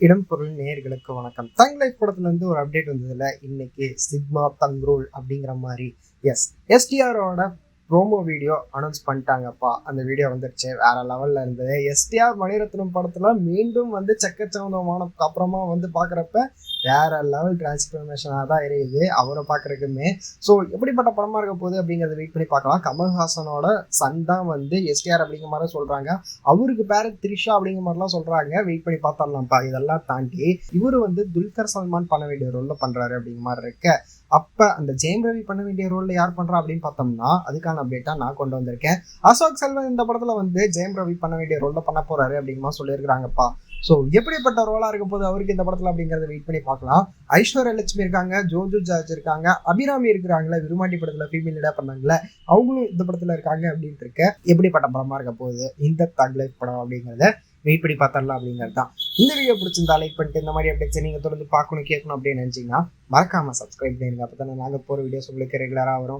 இடம் பொருள் நேயர்களுக்கு வணக்கம். தங் லைஃப் படத்துலேருந்து ஒரு அப்டேட் வந்ததுல இன்னைக்கு சிக்மா தங்ரோல் அப்படிங்கிற மாதிரி எஸ் எஸ்டிஆரோட ப்ரோமோ வீடியோ அனௌன்ஸ் பண்ணிட்டாங்கப்பா. அந்த வீடியோ வந்துருச்சு. வேற லெவல்ல இருந்தது. எஸ்டிஆர் மணிரத்னம் படத்துல மீண்டும் வந்து சக்கச்சவந்தமானதுக்கு அப்புறமா வந்து பாக்குறப்ப வேற லெவல் டிரான்ஸ்ஃபர்மேஷனாக தான் இருக்குது. அவரை பார்க்குறதுக்குமே ஸோ எப்படிப்பட்ட படமா இருக்க போகுது அப்படிங்கிறத வெயிட் பண்ணி பார்க்கலாம். கமல்ஹாசனோட சன் தான் வந்து எஸ்டிஆர் அப்படிங்கிற மாதிரி சொல்றாங்க. அவருக்கு பேர த்ரிஷா அப்படிங்கிற மாதிரிலாம் சொல்றாங்க. வெயிட் பண்ணி பார்த்தரலாம்ப்பா இதெல்லாம் தாண்டி இவர் வந்து துல்கர் சல்மான் பண்ண வேண்டிய ரோலில் பண்றாரு அப்படிங்கிற மாதிரி இருக்க. அப்போ அந்த ஜெயம் ரவி பண்ண வேண்டிய ரோல்ல யார் பண்றா அப்படின்னு பார்த்தோம்னா அதுக்கான அப்டேட்டா நான் கொண்டு வந்திருக்கேன். அசோக் செல்வன் இந்த படத்துல வந்து ஜெயம் ரவி பண்ண வேண்டிய ரோலில் பண்ண போறாரு அப்படிங்கமா சொல்லியிருக்கிறாங்கப்பா. ஸோ எப்படிப்பட்ட ரோலா இருக்க போது அவருக்கு இந்த படத்துல அப்படிங்கிறத வெயிட் பண்ணி பார்க்கலாம். ஐஸ்வர்யா லட்சுமி இருக்காங்க ஜோஜு ஜார்ஜ் இருக்காங்க அபிராமி இருக்கிறாங்களே விருமாண்டி படத்தில் ஃபீமேல் லீடாக பண்ணாங்களே அவங்களும் இந்த படத்தில் இருக்காங்க அப்படின்ட்டு இருக்க எப்படிப்பட்ட படமா இருக்க போகுது இந்த தக் லைஃப் படம் அப்படிங்கிறத வெயிட் பண்ணி பார்த்தரலாம் அப்படிங்கிறது தான் இந்த வீடியோ பிடிச்சிருந்தா லைக் பண்ணிட்டு இந்த மாதிரி அப்டேட்ஸ் நீங்கள் தொடர்ந்து பார்க்கணும் கேட்கணும் அப்படின்னு நினச்சிங்கன்னா மறக்காமல் சப்ஸ்கிரைப் பண்ணிடுங்க. அப்போ தானே நாங்கள் போகிற வீடியோஸ் உங்களுக்கு ரெகுலராக வரும்.